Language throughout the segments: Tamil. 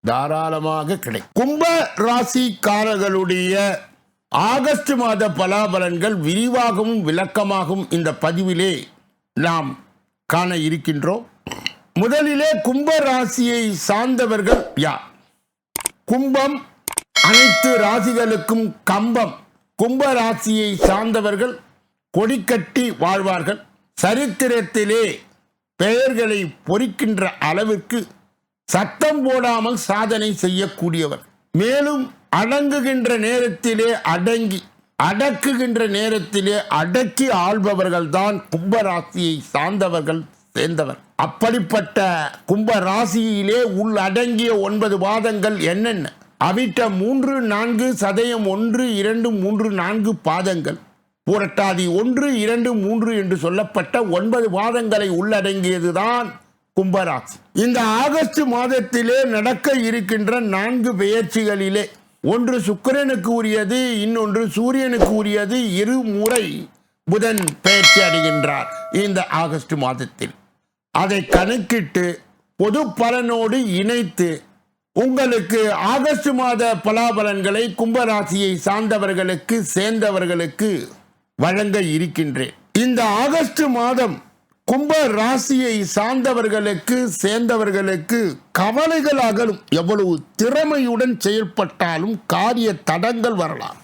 தாராளமாக கிடைக்கும் கும்ப ராசிக்காரர்களுடைய ஆகஸ்ட் மாத பலாபலன்கள் விரிவாகவும் விளக்கமாகவும் இந்த பதிவிலே நாம் காண இருக்கின்றோம். முதலிலே கும்ப ராசியை சார்ந்தவர்கள் யார்? கும்பம் அனைத்து ராசிகளுக்கும் கம்பம். கும்ப ராசியை சார்ந்தவர்கள் கொடிக்கட்டி வாழ்வார்கள். சரித்திரத்திலே பெயர்களை பொறிக்கின்ற அளவிற்கு சத்தம் போடாமல் சாதனை செய்யக்கூடியவர். மேலும் அடங்குகின்ற நேரத்திலே அடங்கி அடக்குகின்ற நேரத்திலே அடக்கி ஆள்பவர்கள் தான் கும்பராசியை சார்ந்தவர்கள் சேர்ந்தவர். அப்படிப்பட்ட கும்ப ராசியிலே உள் அடங்கிய ஒன்பது பாதங்கள் என்னென்ன? அவிட்ட மூன்று நான்கு சதயம் ஒன்று இரண்டு மூன்று நான்கு பாதங்கள். புரட்டாதி ஒன்று இரண்டு மூன்று என்று சொல்லப்பட்ட ஒன்பது பாதங்களை உள்ளடங்கியதுதான் கும்பராசி இந்த ஆகஸ்ட் மாதத்திலே நடக்க இருக்கின்ற நான்கு பெயர்ச்சிகளிலே ஒன்று சுக்கிரனுக்கு உரியது இன்னொன்று சூரியனுக்கு உரியது இரு முறை புதன் பெயர்ச்சி அடைகின்றார் இந்த ஆகஸ்ட் மாதத்தில். அதை கணக்கிட்டு பொது பலனோடு இணைத்து உங்களுக்கு ஆகஸ்ட் மாத பலாபலன்களை கும்பராசியை சார்ந்தவர்களுக்கு சேர்ந்தவர்களுக்கு வழங்க இருக்கின்றேன். இந்த ஆகஸ்ட் மாதம் கும்ப ராசியை சார்ந்தவர்களுக்கு சேர்ந்தவர்களுக்கு கவலைகள் அகலும் எவ்வளவு திறமையுடன் செயல்பட்டாலும் காரிய தடங்கள் வரலாம்.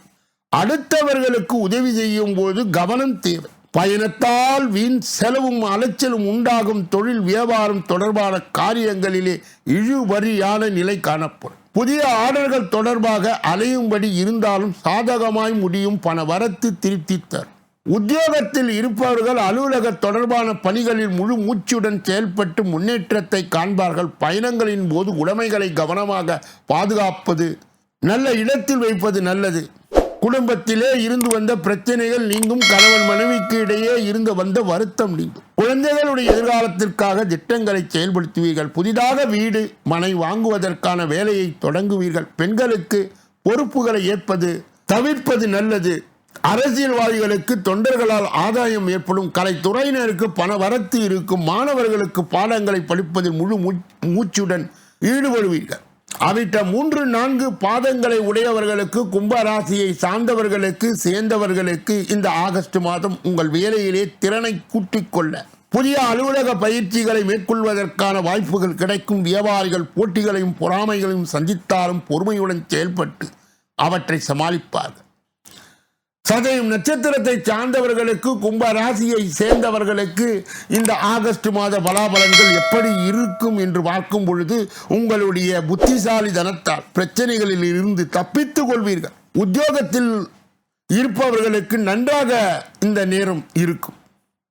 அடுத்தவர்களுக்கு உதவி செய்யும் போது கவனம் தேவை. பயணத்தால் வீண் செலவும் அலைச்சலும் உண்டாகும் தொழில் வியாபாரம் தொடர்பான காரியங்களிலே இழுவரியான நிலை காணப்படும். புதிய ஆர்டர்கள் தொடர்பாக அலையும்படி இருந்தாலும் சாதகமாய் முடியும் பண வரத்து திருப்தி தரும். உத்தியோகத்தில் இருப்பவர்கள் அலுவலக தொடர்பான பணிகளில் முழு மூச்சுடன் செயல்பட்டு முன்னேற்றத்தை காண்பார்கள். பயணங்களின் போது உடைமைகளை கவனமாக பாதுகாப்பது நல்ல இடத்தில் வைப்பது நல்லது. குடும்பத்திலே இருந்து வந்த பிரச்சனைகள் நீங்கும் கணவன் மனைவிக்கு இடையே இருந்து வந்த வருத்தம் நீங்கும். குழந்தைகளுடைய எதிர்காலத்திற்காக திட்டங்களை செயல்படுத்துவீர்கள். புதிதாக வீடு மனை வாங்குவதற்கான வேலையை தொடங்குவீர்கள். பெண்களுக்கு பொறுப்புகளை ஏற்பது தவிர்ப்பது நல்லது. அரசியல்வாதிகளுக்கு தொண்டர்களால் ஆதாயம் ஏற்படும். கலைத்துறையினருக்கு பண வரத்து இருக்கும். மாணவர்களுக்கு பாடங்களை படிப்பதில் முழு மூச்சுடன் ஈடுபடுவீர்கள். அவிட்ட மூன்று நான்கு பாதங்களை உடையவர்களுக்கு கும்பராசியை சார்ந்தவர்களுக்கு சேர்ந்தவர்களுக்கு இந்த ஆகஸ்ட் மாதம் உங்கள் வேலையிலே திறனை கூட்டிக் கொள்ள. புதிய அலுவலக பயிற்சிகளை மேற்கொள்வதற்கான வாய்ப்புகள் கிடைக்கும். வியாபாரிகள் போட்டிகளையும் பொறாமைகளையும் சந்தித்தாலும் பொறுமையுடன் செயல்பட்டு அவற்றை சமாளிப்பார்கள். சதயம் நட்சத்திரத்தை சார்ந்தவர்களுக்கு கும்ப ராசியை சேர்ந்தவர்களுக்கு இந்த ஆகஸ்ட் மாத பலாபலன்கள் எப்படி இருக்கும் என்று பார்க்கும் பொழுது உங்களுடைய புத்திசாலித்தனத்தால் பிரச்சனைகளில் இருந்து தப்பித்துக் கொள்வீர்கள். உத்தியோகத்தில் இருப்பவர்களுக்கு நன்றாக இந்த நேரம் இருக்கும்.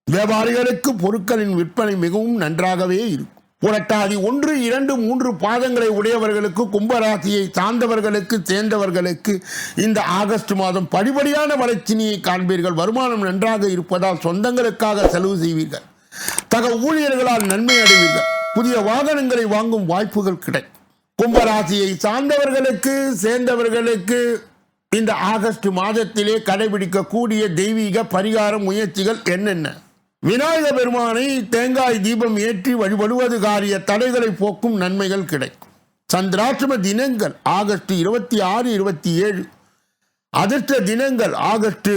வியாபாரிகளுக்கு பொருட்களின் விற்பனை மிகவும் நன்றாகவே இருக்கும். புரட்டாதி ஒன்று இரண்டு மூன்று பாதங்களை உடையவர்களுக்கு கும்பராசியை சார்ந்தவர்களுக்கு சேர்ந்தவர்களுக்கு இந்த ஆகஸ்ட் மாதம் படிப்படியான வளர்ச்சினியை காண்பீர்கள். வருமானம் நன்றாக இருப்பதால் சொந்தங்களுக்காக செலவு செய்வீர்கள். தக ஊழியர்களால் நன்மை அடைவீர்கள். புதிய வாகனங்களை வாங்கும் வாய்ப்புகள் கிடைக்கும். கும்பராசியை சார்ந்தவர்களுக்கு சேர்ந்தவர்களுக்கு இந்த ஆகஸ்ட் மாதத்திலே கடைபிடிக்கக்கூடிய தெய்வீக பரிகார முயற்சிகள் என்னென்ன? விநாயக பெருமானை தேங்காய் தீபம் ஏற்றி வழிபடுவது காரிய தடைகளை போக்கும் நன்மைகள் கிடைக்கும். சந்திராஷ்டம தினங்கள் ஆகஸ்ட் இருபத்தி ஆறு இருபத்தி ஏழு. அதிர்ஷ்ட தினங்கள் ஆகஸ்ட்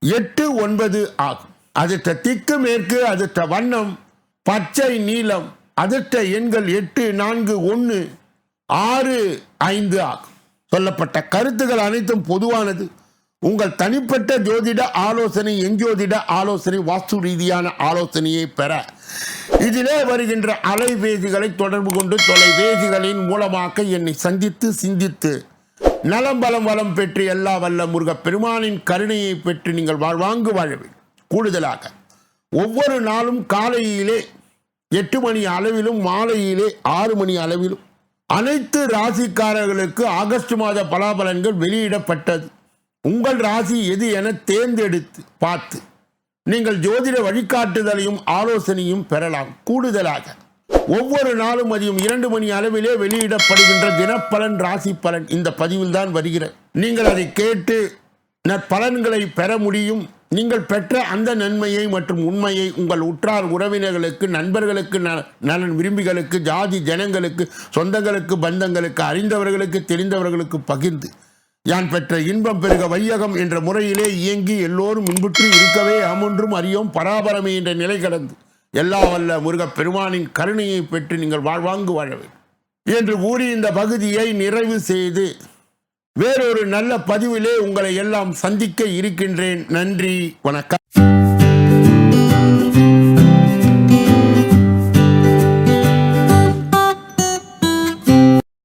எட்டு ஒன்பது ஆகும். அதிர்ஷ்ட திக்கு மேற்கு அதிர்ஷ்ட வண்ணம் பச்சை நீலம் அதிர்ஷ்ட எண்கள் எட்டு நான்கு ஒன்று ஆறு ஐந்து ஆகும். சொல்லப்பட்ட கருத்துக்கள் அனைத்தும் பொதுவானது. உங்கள் தனிப்பட்ட ஜோதிட ஆலோசனை எஞ்சோதிட ஆலோசனை வாஸ்து ரீதியான ஆலோசனையை பெற. இதிலே வருகின்ற அலைபேசிகளை தொடர்பு கொண்டு தொலைபேசிகளின் மூலமாக என்னை சந்தித்து சிந்தித்து நலம் பலம் வளம் பெற்று எல்லா வல்ல முருக பெருமானின் கருணையை பெற்று நீங்கள் வாழ்வாங்கு வாழவே. கூடுதலாக ஒவ்வொரு நாளும் காலையிலே எட்டு மணி அளவிலும் மாலையிலே ஆறு மணி அளவிலும் அனைத்து ராசிக்காரர்களுக்கு ஆகஸ்ட் மாத பலாபலன்கள் வெளியிடப்பட்டது. உங்கள் ராசி எது என தேர்ந்தெடுத்து பார்த்து நீங்கள் ஜோதிட வழிகாட்டுதலையும் ஆலோசனையும் பெறலாம். கூடுதலாக ஒவ்வொரு நாளும் மதியம் இரண்டு மணி அளவிலே வெளியிடப்படுகின்ற தினப்பலன் ராசி பலன் இந்த பதிவில் தான் வருகிறது. நீங்கள் அதை கேட்டு நற்பலன்களை பெற முடியும். நீங்கள் பெற்ற அந்த நன்மையை மற்றும் உண்மையை உங்கள் உற்றார் உறவினர்களுக்கு நண்பர்களுக்கு நலன் விரும்பிகளுக்கு ஜாதி ஜனங்களுக்கு சொந்தங்களுக்கு பந்தங்களுக்கு அறிந்தவர்களுக்கு தெரிந்தவர்களுக்கு பகிர்ந்து யான் பெற்ற இன்பம் பெருக வையகம் என்ற முறையிலே இயங்கி எல்லோரும் இன்புற்று இருக்கவே அமுன்றும் அறியோம் பராபரமே என்ற நிலை கடந்து. எல்லா வல்ல முருகப் பெருமானின் கருணையை பெற்று நீங்கள் வாழ்வாங்கு வாழ வேண்டும். என்று கூறி இந்த பகுதியை நிறைவு செய்து வேறொரு நல்ல பதிவிலே உங்களை எல்லாம் சந்திக்க இருக்கின்றேன். நன்றி வணக்கம்.